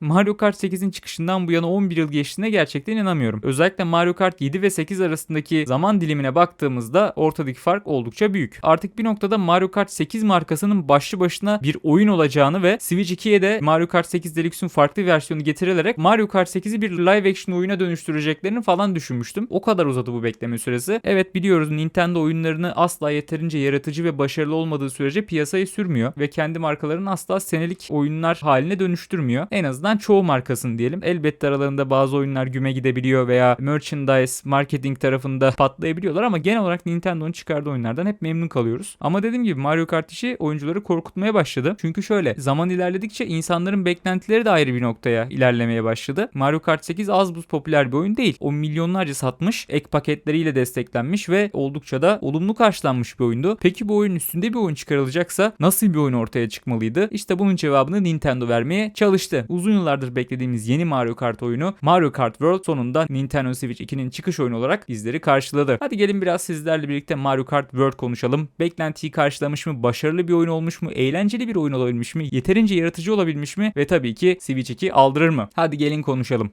Mario Kart 8'in çıkışından bu yana 11 yıl geçtiğine gerçekten inanamıyorum. Özellikle Mario Kart 7 ve 8 arasındaki zaman dilimine baktığımızda ortadaki fark oldukça büyük. Artık bir noktada Mario Kart 8 markasının başlı başına bir oyun olacağını ve Switch 2'ye de Mario Kart 8 Deluxe'un farklı versiyonu getirilerek Mario Kart 8'i bir live action oyuna dönüştüreceklerini falan düşünmüştüm. O kadar uzadı bu bekleme süresi. Evet biliyoruz Nintendo oyunlarını asla yeterince yaratıcı ve başarılı olmadığı sürece piyasaya sürmüyor ve kendi markalarını asla senelik oyunlar haline dönüştürmüyor. En azından azından çoğu markasını diyelim. Elbette aralarında bazı oyunlar güme gidebiliyor veya merchandise, marketing tarafında patlayabiliyorlar ama genel olarak Nintendo'nun çıkardığı oyunlardan hep memnun kalıyoruz. Ama dediğim gibi Mario Kart işi oyuncuları korkutmaya başladı. Çünkü şöyle zaman ilerledikçe insanların beklentileri de ayrı bir noktaya ilerlemeye başladı. Mario Kart 8 az buz popüler bir oyun değil. O milyonlarca satmış, ek paketleriyle desteklenmiş ve oldukça da olumlu karşılanmış bir oyundu. Peki bu oyun üstünde bir oyun çıkarılacaksa nasıl bir oyun ortaya çıkmalıydı? İşte bunun cevabını Nintendo vermeye çalıştı. Uzun yıllardır beklediğimiz yeni Mario Kart oyunu Mario Kart World sonunda Nintendo Switch 2'nin çıkış oyunu olarak bizleri karşıladı. Hadi gelin biraz sizlerle birlikte Mario Kart World konuşalım. Beklentiyi karşılamış mı? Başarılı bir oyun olmuş mu? Eğlenceli bir oyun olabilmiş mi? Yeterince yaratıcı olabilmiş mi? Ve tabii ki Switch 2 aldırır mı? Hadi gelin konuşalım.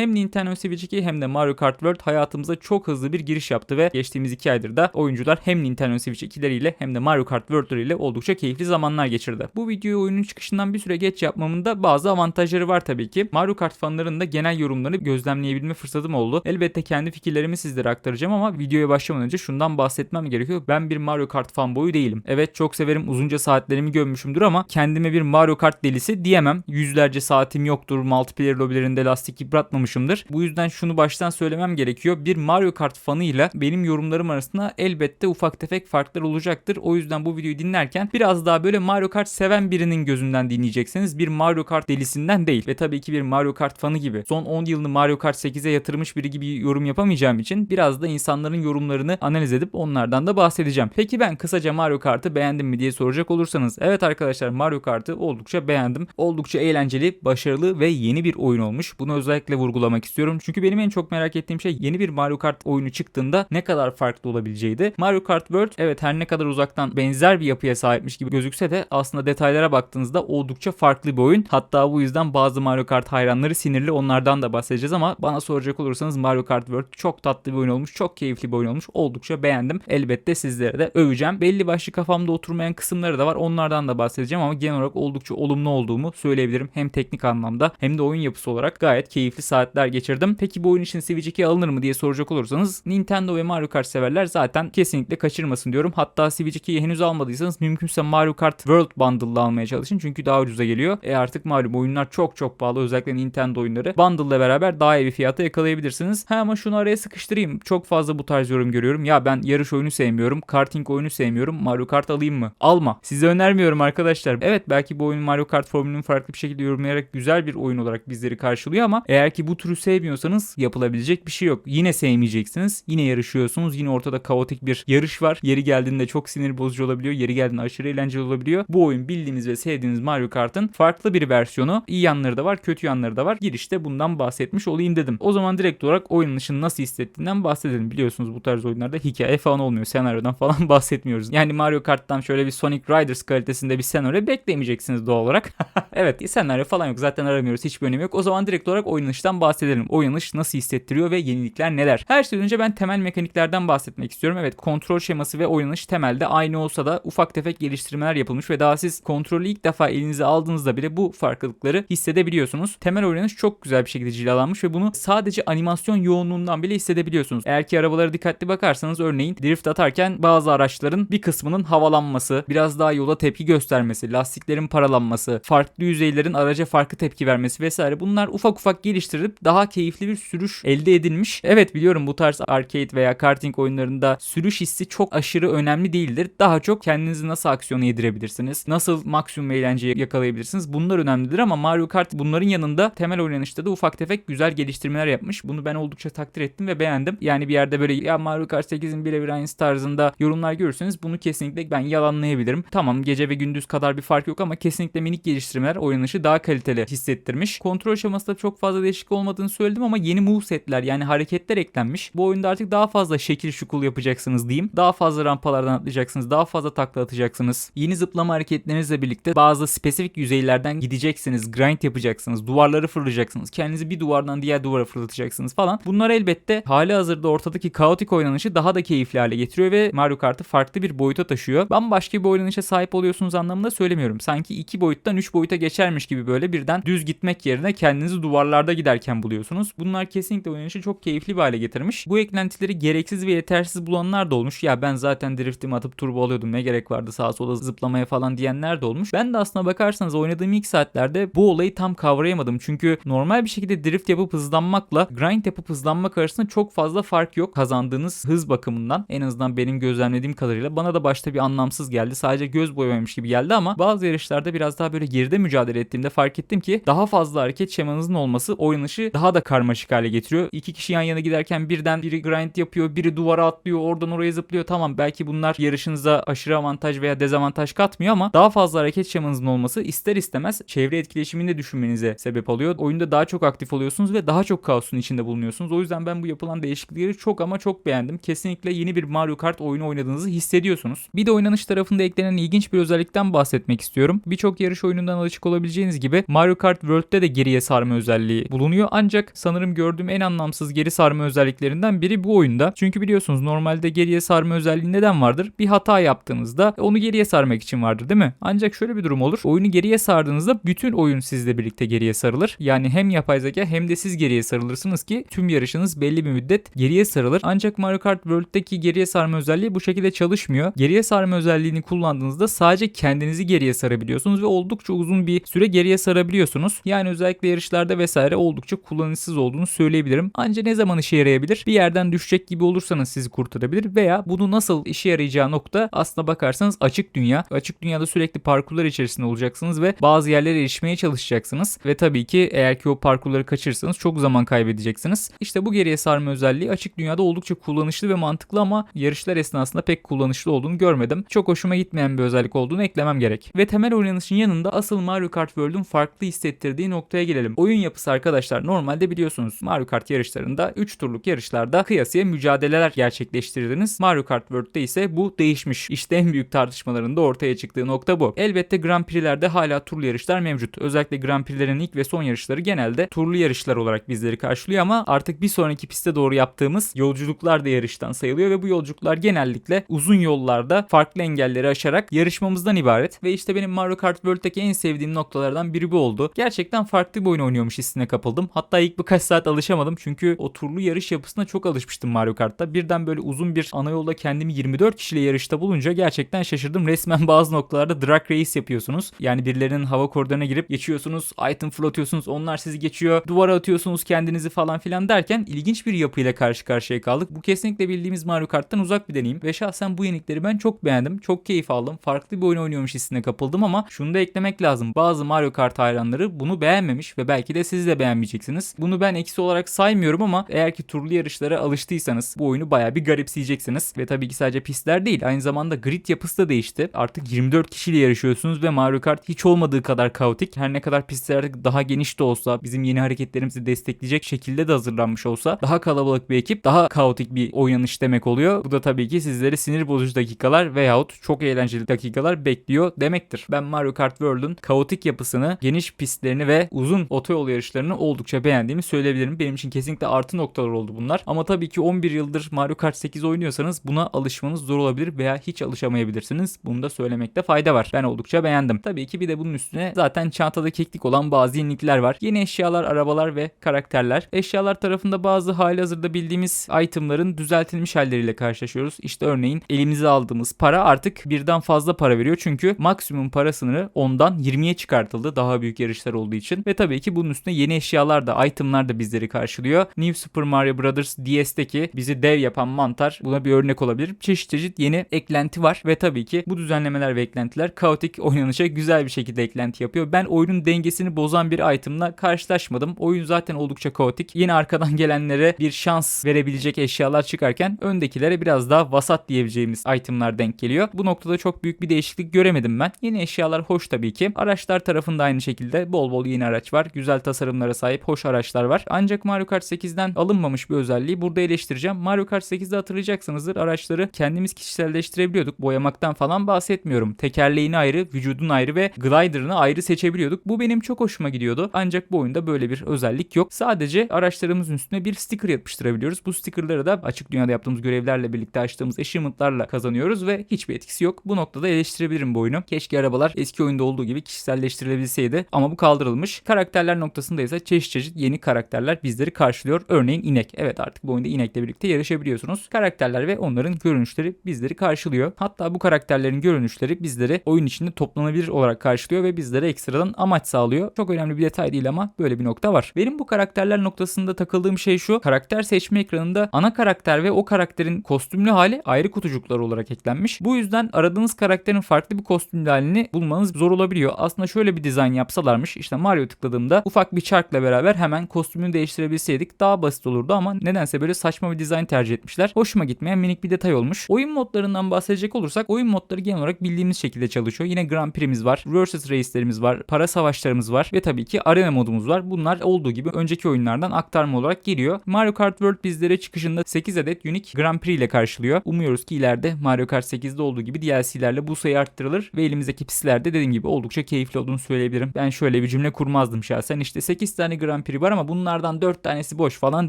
Hem Nintendo Switch 2 hem de Mario Kart World hayatımıza çok hızlı bir giriş yaptı ve geçtiğimiz 2 aydır da oyuncular hem Nintendo Switch 2'leriyle hem de Mario Kart World'leriyle oldukça keyifli zamanlar geçirdi. Bu videoyu oyunun çıkışından bir süre geç yapmamın da bazı avantajları var tabii ki. Mario Kart fanlarının da genel yorumlarını gözlemleyebilme fırsatım oldu. Elbette kendi fikirlerimi sizlere aktaracağım ama videoya başlamadan önce şundan bahsetmem gerekiyor. Ben bir Mario Kart fanboyu değilim. Evet çok severim uzunca saatlerimi gömmüşümdür ama kendime bir Mario Kart delisi diyemem. Yüzlerce saatim yoktur. Multiplayer lobilerinde lastik yıpratmamış yapmamışımdır. Bu yüzden şunu baştan söylemem gerekiyor. Bir Mario Kart fanıyla benim yorumlarım arasında elbette ufak tefek farklar olacaktır. O yüzden bu videoyu dinlerken biraz daha böyle Mario Kart seven birinin gözünden dinleyeceksiniz. Bir Mario Kart delisinden değil. Ve tabii ki bir Mario Kart fanı gibi. Son 10 yılını Mario Kart 8'e yatırmış biri gibi yorum yapamayacağım için biraz da insanların yorumlarını analiz edip onlardan da bahsedeceğim. Peki ben kısaca Mario Kart'ı beğendim mi diye soracak olursanız. Evet arkadaşlar Mario Kart'ı oldukça beğendim. Oldukça eğlenceli, başarılı ve yeni bir oyun olmuş. Bunu özellikle vurgulamak vurgulamak istiyorum. Çünkü benim en çok merak ettiğim şey yeni bir Mario Kart oyunu çıktığında ne kadar farklı olabileceğiydi. Mario Kart World evet her ne kadar uzaktan benzer bir yapıya sahipmiş gibi gözükse de aslında detaylara baktığınızda oldukça farklı bir oyun. Hatta bu yüzden bazı Mario Kart hayranları sinirli onlardan da bahsedeceğiz ama bana soracak olursanız Mario Kart World çok tatlı bir oyun olmuş. Çok keyifli bir oyun olmuş. Oldukça beğendim. Elbette sizlere de öveceğim. Belli başlı kafamda oturmayan kısımları da var. Onlardan da bahsedeceğim ama genel olarak oldukça olumlu olduğumu söyleyebilirim. Hem teknik anlamda hem de oyun yapısı olarak gayet keyifli saat saatler geçirdim. Peki bu oyun için Switch 2 alınır mı diye soracak olursanız Nintendo ve Mario Kart severler zaten kesinlikle kaçırmasın diyorum. Hatta Switch 2'yi henüz almadıysanız mümkünse Mario Kart World Bundle'la almaya çalışın. Çünkü daha ucuza geliyor. E artık malum oyunlar çok çok pahalı. Özellikle Nintendo oyunları. Bundle ile beraber daha iyi bir fiyata yakalayabilirsiniz. Ha ama şunu araya sıkıştırayım. Çok fazla bu tarz yorum görüyorum. Ya ben yarış oyunu sevmiyorum. Karting oyunu sevmiyorum. Mario Kart alayım mı? Alma. Size önermiyorum arkadaşlar. Evet belki bu oyun Mario Kart formülünü farklı bir şekilde yorumlayarak güzel bir oyun olarak bizleri karşılıyor ama eğer ki bu türü sevmiyorsanız yapılabilecek bir şey yok. Yine sevmeyeceksiniz. Yine yarışıyorsunuz. Yine ortada kaotik bir yarış var. Yeri geldiğinde çok sinir bozucu olabiliyor. Yeri geldiğinde aşırı eğlenceli olabiliyor. Bu oyun bildiğiniz ve sevdiğiniz Mario Kart'ın farklı bir versiyonu. İyi yanları da var, kötü yanları da var. Girişte bundan bahsetmiş olayım dedim. O zaman direkt olarak oyunun ışını nasıl hissettiğinden bahsedelim. Biliyorsunuz bu tarz oyunlarda hikaye falan olmuyor. Senaryodan falan bahsetmiyoruz. Yani Mario Kart'tan şöyle bir Sonic Riders kalitesinde bir senaryo beklemeyeceksiniz doğal olarak. evet senaryo falan yok. Zaten aramıyoruz. Hiçbir önemi yok. O zaman direkt olarak oyun ışından bahsedelim. Oynanış nasıl hissettiriyor ve yenilikler neler? Her şeyden önce ben temel mekaniklerden bahsetmek istiyorum. Evet kontrol şeması ve oynanış temelde aynı olsa da ufak tefek geliştirmeler yapılmış ve daha siz kontrolü ilk defa elinize aldığınızda bile bu farklılıkları hissedebiliyorsunuz. Temel oynanış çok güzel bir şekilde cilalanmış ve bunu sadece animasyon yoğunluğundan bile hissedebiliyorsunuz. Eğer ki arabalara dikkatli bakarsanız örneğin drift atarken bazı araçların bir kısmının havalanması, biraz daha yola tepki göstermesi, lastiklerin paralanması, farklı yüzeylerin araca farklı tepki vermesi vesaire bunlar ufak ufak geliştirilip daha keyifli bir sürüş elde edilmiş. Evet biliyorum bu tarz arcade veya karting oyunlarında sürüş hissi çok aşırı önemli değildir. Daha çok kendinizi nasıl aksiyona yedirebilirsiniz? Nasıl maksimum eğlenceyi yakalayabilirsiniz? Bunlar önemlidir ama Mario Kart bunların yanında temel oynanışta da ufak tefek güzel geliştirmeler yapmış. Bunu ben oldukça takdir ettim ve beğendim. Yani bir yerde böyle ya Mario Kart 8'in birebir aynısı tarzında yorumlar görürseniz bunu kesinlikle ben yalanlayabilirim. Tamam gece ve gündüz kadar bir fark yok ama kesinlikle minik geliştirmeler oynanışı daha kaliteli hissettirmiş. Kontrol aşamasında çok fazla değişiklik olmadığını söyledim ama yeni movesetler yani hareketler eklenmiş. Bu oyunda artık daha fazla şekil şukul yapacaksınız diyeyim. Daha fazla rampalardan atlayacaksınız. Daha fazla takla atacaksınız. Yeni zıplama hareketlerinizle birlikte bazı spesifik yüzeylerden gideceksiniz. Grind yapacaksınız. Duvarları fırlayacaksınız. Kendinizi bir duvardan diğer duvara fırlatacaksınız falan. Bunlar elbette hali hazırda ortadaki kaotik oynanışı daha da keyifli hale getiriyor ve Mario Kart'ı farklı bir boyuta taşıyor. Bambaşka bir oynanışa sahip oluyorsunuz anlamında söylemiyorum. Sanki iki boyuttan üç boyuta geçermiş gibi böyle birden düz gitmek yerine kendinizi duvarlarda giderken buluyorsunuz. Bunlar kesinlikle oynanışı çok keyifli bir hale getirmiş. Bu eklentileri gereksiz ve yetersiz bulanlar da olmuş. Ya ben zaten driftimi atıp turbo alıyordum ne gerek vardı sağa sola zıplamaya falan diyenler de olmuş. Ben de aslına bakarsanız oynadığım ilk saatlerde bu olayı tam kavrayamadım. Çünkü normal bir şekilde drift yapıp hızlanmakla grind yapıp hızlanmak arasında çok fazla fark yok. Kazandığınız hız bakımından en azından benim gözlemlediğim kadarıyla bana da başta bir anlamsız geldi. Sadece göz boyamaymış gibi geldi ama bazı yarışlarda biraz daha böyle geride mücadele ettiğimde fark ettim ki daha fazla hareket şemanızın olması oynanışı daha da karmaşık hale getiriyor. İki kişi yan yana giderken birden biri grind yapıyor, biri duvara atlıyor, oradan oraya zıplıyor. Tamam belki bunlar yarışınıza aşırı avantaj veya dezavantaj katmıyor ama daha fazla hareket şemanızın olması ister istemez çevre etkileşimini de düşünmenize sebep oluyor. Oyunda daha çok aktif oluyorsunuz ve daha çok kaosun içinde bulunuyorsunuz. O yüzden ben bu yapılan değişiklikleri çok ama çok beğendim. Kesinlikle yeni bir Mario Kart oyunu oynadığınızı hissediyorsunuz. Bir de oynanış tarafında eklenen ilginç bir özellikten bahsetmek istiyorum. Birçok yarış oyunundan alışık olabileceğiniz gibi Mario Kart World'de de geriye sarma özelliği bulunuyor. Ancak sanırım gördüğüm en anlamsız geri sarma özelliklerinden biri bu oyunda. Çünkü biliyorsunuz normalde geriye sarma özelliği neden vardır? Bir hata yaptığınızda onu geriye sarmak için vardır değil mi? Ancak şöyle bir durum olur. Oyunu geriye sardığınızda bütün oyun sizle birlikte geriye sarılır. Yani hem yapay zeka hem de siz geriye sarılırsınız ki tüm yarışınız belli bir müddet geriye sarılır. Ancak Mario Kart World'deki geriye sarma özelliği bu şekilde çalışmıyor. Geriye sarma özelliğini kullandığınızda sadece kendinizi geriye sarabiliyorsunuz ve oldukça uzun bir süre geriye sarabiliyorsunuz. Yani özellikle yarışlarda vesaire oldukça kullanışsız olduğunu söyleyebilirim. Ancak ne zaman işe yarayabilir? Bir yerden düşecek gibi olursanız sizi kurtarabilir veya bunu nasıl işe yarayacağı nokta aslına bakarsanız açık dünya. Açık dünyada sürekli parkurlar içerisinde olacaksınız ve bazı yerlere erişmeye çalışacaksınız ve tabii ki eğer ki o parkurları kaçırırsanız çok zaman kaybedeceksiniz. İşte bu geriye sarma özelliği açık dünyada oldukça kullanışlı ve mantıklı ama yarışlar esnasında pek kullanışlı olduğunu görmedim. Çok hoşuma gitmeyen bir özellik olduğunu eklemem gerek. Ve temel oynanışın yanında asıl Mario Kart World'un farklı hissettirdiği noktaya gelelim. Oyun yapısı arkadaşlar normalde biliyorsunuz Mario Kart yarışlarında 3 turluk yarışlarda kıyasıya mücadeleler gerçekleştirdiniz. Mario Kart World'de ise bu değişmiş. İşte en büyük tartışmaların da ortaya çıktığı nokta bu. Elbette Grand Prix'lerde hala turlu yarışlar mevcut. Özellikle Grand Prix'lerin ilk ve son yarışları genelde turlu yarışlar olarak bizleri karşılıyor ama artık bir sonraki piste doğru yaptığımız yolculuklar da yarıştan sayılıyor ve bu yolculuklar genellikle uzun yollarda farklı engelleri aşarak yarışmamızdan ibaret. Ve işte benim Mario Kart World'deki en sevdiğim noktalardan biri bu oldu. Gerçekten farklı bir oyun oynuyormuş hissine kapıldım. Hatta ilk birkaç saat alışamadım çünkü o turlu yarış yapısına çok alışmıştım Mario Kart'ta. Birden böyle uzun bir ana yolda kendimi 24 kişiyle yarışta bulunca gerçekten şaşırdım. Resmen bazı noktalarda drag race yapıyorsunuz. Yani birilerinin hava koridoruna girip geçiyorsunuz, item fırlatıyorsunuz, onlar sizi geçiyor, duvara atıyorsunuz kendinizi falan filan derken ilginç bir yapıyla karşı karşıya kaldık. Bu kesinlikle bildiğimiz Mario Kart'tan uzak bir deneyim ve şahsen bu yenilikleri ben çok beğendim. Çok keyif aldım. Farklı bir oyun oynuyormuş hissine kapıldım ama şunu da eklemek lazım. Bazı Mario Kart hayranları bunu beğenmemiş ve belki de siz de beğenmeyeceksiniz. Bunu ben eksi olarak saymıyorum ama eğer ki turlu yarışlara alıştıysanız bu oyunu bayağı bir garipseyeceksiniz. Ve tabii ki sadece pistler değil aynı zamanda grid yapısı da değişti. Artık 24 kişiyle yarışıyorsunuz ve Mario Kart hiç olmadığı kadar kaotik. Her ne kadar pistler daha geniş de olsa bizim yeni hareketlerimizi destekleyecek şekilde de hazırlanmış olsa daha kalabalık bir ekip daha kaotik bir oynanış demek oluyor. Bu da tabii ki sizleri sinir bozucu dakikalar veyahut çok eğlenceli dakikalar bekliyor demektir. Ben Mario Kart World'un kaotik yapısını, geniş pistlerini ve uzun otoyol yarışlarını oldukça beğendiğimi söyleyebilirim. Benim için kesinlikle artı noktalar oldu bunlar. Ama tabii ki 11 yıldır Mario Kart 8 oynuyorsanız buna alışmanız zor olabilir veya hiç alışamayabilirsiniz. Bunu da söylemekte fayda var. Ben oldukça beğendim. Tabii ki bir de bunun üstüne zaten çantada keklik olan bazı yenilikler var. Yeni eşyalar, arabalar ve karakterler. Eşyalar tarafında bazı hali hazırda bildiğimiz itemların düzeltilmiş halleriyle karşılaşıyoruz. İşte örneğin elimize aldığımız para artık birden fazla para veriyor. Çünkü maksimum para sınırı 10'dan 20'ye çıkartıldı daha büyük yarışlar olduğu için. Ve tabii ki bunun üstüne yeni eşyalar da, itemlar da bizleri karşılıyor. New Super Mario Bros. DS'teki bizi dev yapan mantar buna bir örnek olabilir. Çeşit çeşit yeni eklenti var ve tabii ki bu düzenlemeler ve eklentiler kaotik oynanışa güzel bir şekilde eklenti yapıyor. Ben oyunun dengesini bozan bir itemla karşılaşmadım. Oyun zaten oldukça kaotik. Yine arkadan gelenlere bir şans verebilecek eşyalar çıkarken öndekilere biraz daha vasat diyebileceğimiz itemlar denk geliyor. Bu noktada çok büyük bir değişiklik göremedim ben. Yeni eşyalar hoş tabii ki. Araçlar tarafında aynı şekilde bol bol yeni araç var. Güzel tasarımlara sahip hoş araçlar var. Ancak Mario Kart 8'den alınmamış bir özelliği burada eleştireceğim. Mario Kart 8'de hatırlayacaksınızdır araçları kendimiz kişiselleştirebiliyorduk. Boyamaktan falan bahsetmiyorum. Tekerleğini ayrı, vücudun ayrı ve glider'ını ayrı seçebiliyorduk. Bu benim çok hoşuma gidiyordu. Ancak bu oyunda böyle bir özellik yok. Sadece araçlarımızın üstüne bir sticker yapıştırabiliyoruz. Bu stickerları da açık dünyada yaptığımız görevlerle birlikte açtığımız achievement'larla kazanıyoruz ve hiçbir etkisi yok. Bu noktada eleştirebilirim bu oyunu. Keşke arabalar eski oyunda olduğu gibi kişiselleştirilebilseydi ama bu kaldırılmış. Karakterler noktasında ise çeşit çeşit yeni karakterler bizleri karşılıyor. Örneğin inek. Evet artık bu oyunda inekle birlikte yarışabiliyorsunuz. Karakterler ve onların görünüşleri bizleri karşılıyor. Hatta bu karakterlerin görünüşleri bizleri oyun içinde toplanabilir olarak karşılıyor ve bizlere ekstradan amaç sağlıyor. Çok önemli bir detay değil ama böyle bir nokta var. Benim bu karakterler noktasında takıldığım şey şu. Karakter seçme ekranında ana karakter ve o karakterin kostümlü hali ayrı kutucuklar olarak eklenmiş. Bu yüzden aradığınız karakterin farklı bir kostümlü halini bulmanız zor olabiliyor. Aslında şöyle bir dizayn yapsalarmış. İşte Mario tıkladığımda ufak bir çarkla beraber hemen kostümünü değiştirebilseydik daha basit olurdu ama nedense böyle saçma bir dizayn tercih etmişler. Hoşuma gitmeyen minik bir detay olmuş. Oyun modlarından bahsedecek olursak oyun modları genel olarak bildiğimiz şekilde çalışıyor. Yine Grand Prix'miz var, Versus Race'lerimiz var, para savaşlarımız var ve tabii ki arena modumuz var. Bunlar olduğu gibi önceki oyunlardan aktarma olarak geliyor. Mario Kart World bizlere çıkışında 8 adet Unique Grand Prix ile karşılıyor. Umuyoruz ki ileride Mario Kart 8'de olduğu gibi DLC'lerle bu sayı arttırılır ve elimizdeki pislerde dediğim gibi oldukça keyifli olduğunu söyleyebilirim. Ben şöyle bir cümle kurmazdım şahsen. İşte 8 tane Grand Prix var ama bunlardan 4 tanesi boş falan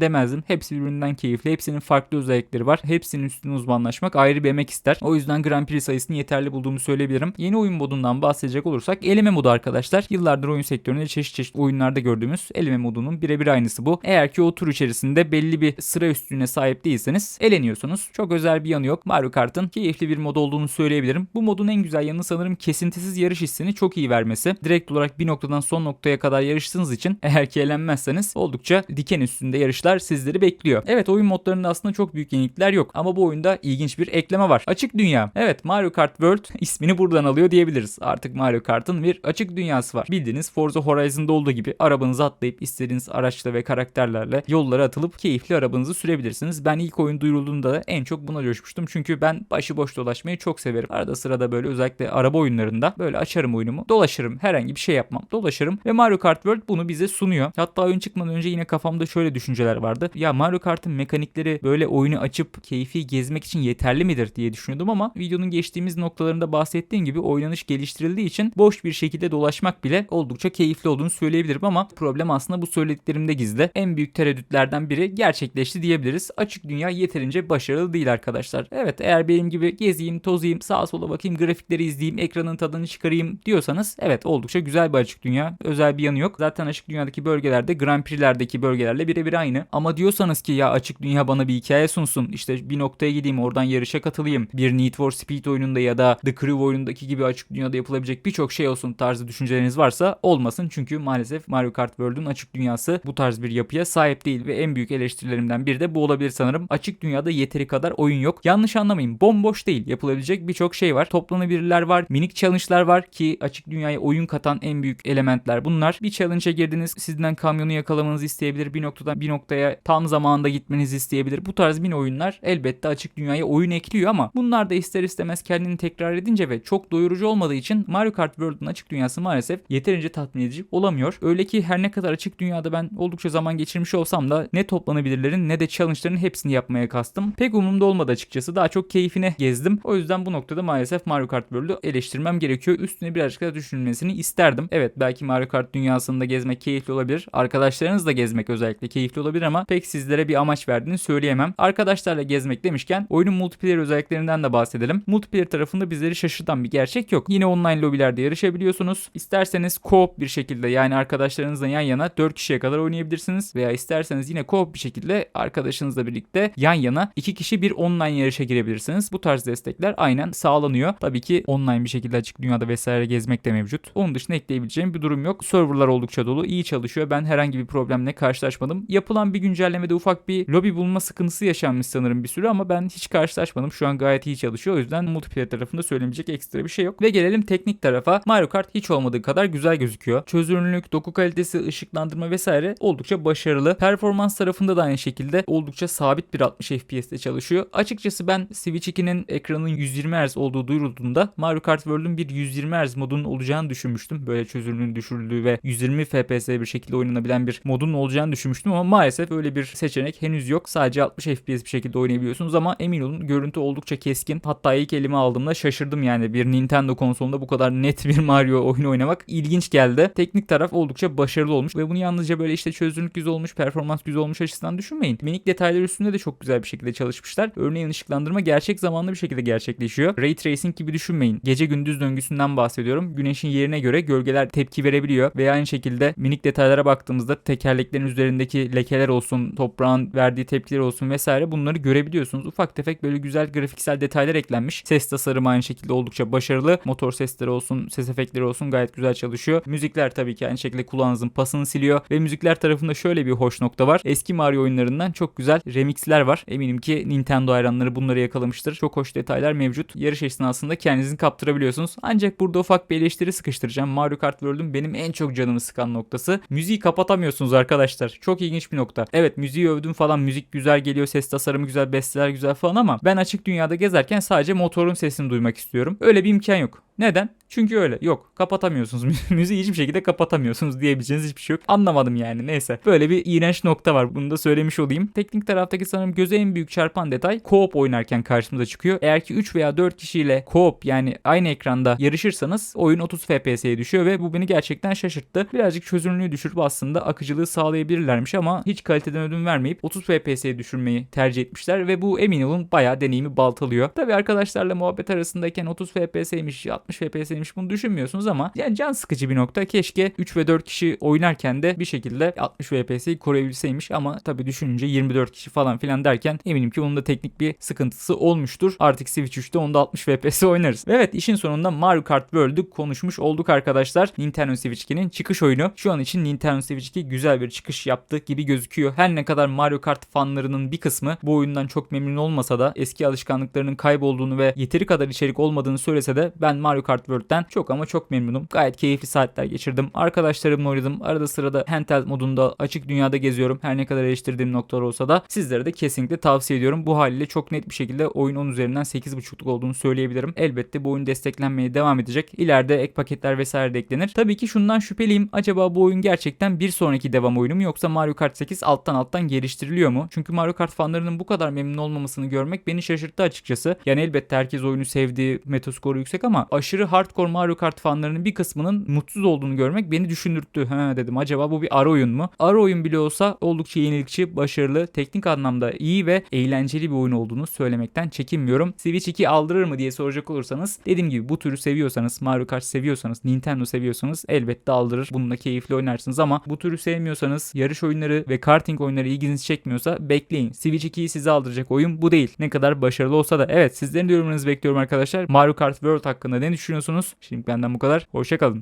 demezdim. Hepsi birbirinden keyifli. Hepsinin farklı özellikleri var. Hepsinin üstüne uzmanlaşmak ayrı bir emek ister. O yüzden Grand Prix sayısını yeterli bulduğumu söyleyebilirim. Yeni oyun modundan bahsedecek olursak eleme modu arkadaşlar. Yıllardır oyun sektöründe çeşit çeşit oyunlarda gördüğümüz eleme modunun birebir aynısı bu. Eğer ki o tur içerisinde belli bir sıra üstüne sahip değilseniz eleniyorsunuz. Çok özel bir yanı yok. Mario Kart'ın keyifli bir mod olduğunu söyleyebilirim. Bu modun en güzel yanı sanırım kesintisiz yarış hissini çok iyi vermesi. Direkt olarak bir noktadan son noktaya kadar yarıştığınız için eğer ki elenmezseniz oldukça diken üstünde yarışlar sizleri bekliyor. Evet oyun modlarında aslında çok büyük yenilikler yok ama bu oyunda ilginç bir ekleme var. Açık dünya. Evet Mario Kart World ismini buradan alıyor diyebiliriz. Artık Mario Kart'ın bir açık dünyası var. Bildiğiniz Forza Horizon'da olduğu gibi arabanızı atlayıp istediğiniz araçla ve karakterlerle yollara atılıp keyifli arabanızı sürebilirsiniz. Ben ilk oyun duyurulduğunda da en çok buna coşmuştum. Çünkü ben başıboş dolaşmayı çok severim. Arada sırada böyle özellikle araba oyunlarında böyle açarım oyunumu. Dolaşırım. Herhangi bir şey yapmam. Dolaşırım ve Mario Kart World bunu bize sunuyor. Hatta oyun çıkmadan önce yine kafamda şöyle düşünceler vardı. Ya Mario Kart'ın mekanikleri böyle oyunu açıp keyfi gezmek için yeterli midir diye düşünüyordum ama videonun geçtiğimiz noktalarında bahsettiğim gibi oynanış geliştirildiği için boş bir şekilde dolaşmak bile oldukça keyifli olduğunu söyleyebilirim ama problem aslında bu söylediklerimde gizli. En büyük tereddütlerden biri gerçekleşti diyebiliriz. Açık dünya yeterince başarılı değil arkadaşlar. Evet eğer benim gibi gezeyim, tozayım, sağa sola bakayım, grafikleri izleyeyim, ekranın tadını çıkarayım diyorsanız evet oldukça güzel bir açık dünya. Özel bir yanı yok. Zaten açık dünyadaki bölgelerde Grand Prix'lerdeki bölgelerle birebir aynı. Ama diyorsanız ki ya açık dünya bana bir hikaye sunsun. İşte bir noktaya gideyim oradan yarışa katılayım. Bir Need for Speed oyununda ya da The Crew oyunundaki gibi açık dünyada yapılabilecek birçok şey olsun tarzı düşünceleriniz varsa olmasın. Çünkü maalesef Mario Kart World'un açık dünyası bu tarz bir yapıya sahip değil ve en büyük eleştirilerimden biri de bu olabilir sanırım. Açık dünyada yeteri kadar oyun yok. Yanlış anlamayın bomboş değil. Yapılabilecek birçok şey var. Toplanabilirler var. Minik challenge'lar var ki açık dünyaya oyun katan en büyük elementler bunlar. Bir challenge'a girdiniz. Sizden kamyonu yakalamanızı isteyebilir. Bir noktadan bir noktaya tam zamanında gitmenizi isteyebilir. Bu tarz mini oyunlar elbette açık dünyaya oyun ekliyor ama bunlar da ister istemez kendini tekrar edince ve çok doyurucu olmadığı için Mario Kart World'un açık dünyası maalesef yeterince tatmin edici olamıyor. Öyle ki her ne kadar açık dünyada ben oldukça zaman geçirmiş olsam da ne toplanabilirlerin ne de challenge'ların hepsini yapmaya kastım. Pek umurumda olmadı açıkçası. Daha çok keyfine gezdim. O yüzden bu noktada maalesef Mario Kart World'u eleştirmem gerekiyor. Üstüne birazcık daha düşünülmesini isterdim. Evet belki Mario Kart dünyasında gezmek keyifli olabilir. Arkadaşlarınızla gezmek özellikle keyifli olabilir ama pek sizlere bir amaç verdiğini söyleyemem. Arkadaşlarla gezmek demişken oyunun multiplayer özelliklerinden de bahsedelim. Multiplayer tarafında bizleri şaşırtan bir gerçek yok. Yine online lobilerde yarışabiliyorsunuz. İsterseniz co-op bir şekilde yani arkadaşlarınızla yan yana 4 kişiye kadar oynayabilirsiniz veya isterseniz yine co-op bir şekilde arkadaşınızla birlikte yan yana 2 kişi bir online yarışa girebilirsiniz. Bu tarz destekler aynen sağlanıyor. Tabii ki online bir şekilde açık dünyada vesaire gezmek de mevcut. Onun dışında ekleyebileceğim bir durum yok. Serverlar oldukça dolu. iyi çalışıyor. Ben herhangi bir problemle karşılaşmadım. Yapılan bir güncellemede ufak bir lobi bulma sıkıntısı yaşanmış sanırım bir süre ama ben hiç karşılaşmadım. Şu an gayet iyi çalışıyor. O yüzden multiplayer tarafında söylemeyecek ekstra bir şey yok. Ve gelelim teknik tarafa. Mario Kart hiç olmadığı kadar güzel gözüküyor. Çözünürlük, doku kalitesi, ışıklandırma vesaire oldukça başarılı. Performans tarafında da aynı şekilde oldukça sabit bir 60 FPS'te çalışıyor. Açıkçası ben Switch 2'nin ekranının 120 Hz olduğu duyurulduğunda Mario Kart World'un bir 120 Hz modunun olacağını düşünmüştüm. Böyle çözünürlüğün düşürüldüğü ve 120 FPS bir şekilde oynanabilir oynanabilen bir modun olacağını düşünmüştüm ama maalesef öyle bir seçenek henüz yok. Sadece 60 FPS bir şekilde oynayabiliyorsunuz ama emin olun görüntü oldukça keskin. Hatta ilk elime aldığımda şaşırdım yani bir Nintendo konsolunda bu kadar net bir Mario oyunu oynamak ilginç geldi. Teknik taraf oldukça başarılı olmuş ve bunu yalnızca böyle işte çözünürlük güzel olmuş, performans güzel olmuş açısından düşünmeyin. Minik detaylar üstünde de çok güzel bir şekilde çalışmışlar. Örneğin ışıklandırma gerçek zamanlı bir şekilde gerçekleşiyor. Ray tracing gibi düşünmeyin. Gece gündüz döngüsünden bahsediyorum. Güneşin yerine göre gölgeler tepki verebiliyor ve aynı şekilde minik detaylara baktığımızda tekerleklerin üzerindeki lekeler olsun, toprağın verdiği tepkiler olsun vesaire bunları görebiliyorsunuz. Ufak tefek böyle güzel grafiksel detaylar eklenmiş. Ses tasarımı aynı şekilde oldukça başarılı. Motor sesleri olsun, ses efektleri olsun gayet güzel çalışıyor. Müzikler tabii ki aynı şekilde kulağınızın pasını siliyor ve müzikler tarafında şöyle bir hoş nokta var. Eski Mario oyunlarından çok güzel remixler var. Eminim ki Nintendo hayranları bunları yakalamıştır. Çok hoş detaylar mevcut. Yarış esnasında kendinizi kaptırabiliyorsunuz. Ancak burada ufak bir eleştiri sıkıştıracağım. Mario Kart World'un benim en çok canımı sıkan noktası. Müziği kapatamıyorsunuz arkadaşlar. Çok ilginç bir nokta. Evet müziği övdüm falan. Müzik güzel geliyor. Ses tasarımı güzel. Besteler güzel falan ama ben açık dünyada gezerken sadece motorun sesini duymak istiyorum. Öyle bir imkan yok. Neden? Çünkü öyle. Yok. Kapatamıyorsunuz. Müziği hiçbir şekilde kapatamıyorsunuz diyebileceğiniz hiçbir şey yok. Anlamadım yani. Neyse. Böyle bir iğrenç nokta var. Bunu da söylemiş olayım. Teknik taraftaki sanırım göze en büyük çarpan detay co-op oynarken karşımıza çıkıyor. Eğer ki 3 veya 4 kişiyle co-op yani aynı ekranda yarışırsanız oyun 30 FPS'ye düşüyor ve bu beni gerçekten şaşırttı. Birazcık çözünürlüğü düşürüp aslında akıcılığı sağlayabilirlermiş ama hiç kaliteden ödün vermeyip 30 FPS'ye düşürmeyi tercih etmişler ve bu emin olun bayağı deneyimi baltalıyor. Tabi arkadaşlarla muhabbet arasındayken 30 FPS'ymiş 60 FPS'ymiş bunu düşünmüyorsunuz ama yani can sıkıcı bir nokta. Keşke 3 ve 4 kişi oynarken de bir şekilde 60 FPS'yi koruyabilseymiş ama tabi düşününce 24 kişi falan filan derken eminim ki onun da teknik bir sıkıntısı olmuştur. Artık Switch 3'te onda 60 FPS oynarız. Ve evet işin sonunda Mario Kart World'ü konuşmuş olduk arkadaşlar. Nintendo Switch 2'nin çıkış oyunu. Şu an için Nintendo Switch 2 güzel bir çıkış yaptı gibi gözüküyor. Her ne kadar Mario Kart fanlarının bir kısmı bu oyundan çok memnun olmasa da eski alışkanlıklarının kaybolduğunu ve yeteri kadar içerik olmadığını söylese de ben Mario Kart World'den çok ama çok memnunum. Gayet keyifli saatler geçirdim. Arkadaşlarımla oynadım. Arada sırada handheld modunda açık dünyada geziyorum. Her ne kadar eleştirdiğim noktalar olsa da sizlere de kesinlikle tavsiye ediyorum. Bu haliyle çok net bir şekilde oyun 10 üzerinden 8.5'luk olduğunu söyleyebilirim. Elbette bu oyun desteklenmeye devam edecek. İleride ek paketler vesaire de eklenir. Tabii ki şundan şüpheliyim. Acaba bu oyun gerçekten bir sonraki devam oyunu mu yoksa Mario Kart 8 alttan alttan geliştiriliyor mu? Çünkü Mario Kart fanlarının bu kadar memnun olmamasını görmek beni şaşırttı açıkçası. Yani elbette herkes oyunu sevdi, metaskoru yüksek ama aşırı hardcore Mario Kart fanlarının bir kısmının mutsuz olduğunu görmek beni düşündürttü. Ha dedim acaba bu bir ara oyun mu? Ara oyun bile olsa oldukça yenilikçi, başarılı, teknik anlamda iyi ve eğlenceli bir oyun olduğunu söylemekten çekinmiyorum. Switch 2 aldırır mı diye soracak olursanız dediğim gibi bu türü seviyorsanız, Mario Kart seviyorsanız, Nintendo seviyorsanız elbette aldırır. Bununla keyifli oynarsınız ama bu türü sevmiyorsanız, yarış oyunları ve karting oyunları ilginizi çekmiyorsa bekleyin. Switch 2'yi size aldıracak oyun bu değil. Ne kadar başarılı olsa da. Evet sizlerin de yorumlarınızı bekliyorum arkadaşlar. Mario Kart World hakkında ne düşünüyorsunuz? Şimdi benden bu kadar. Hoşçakalın.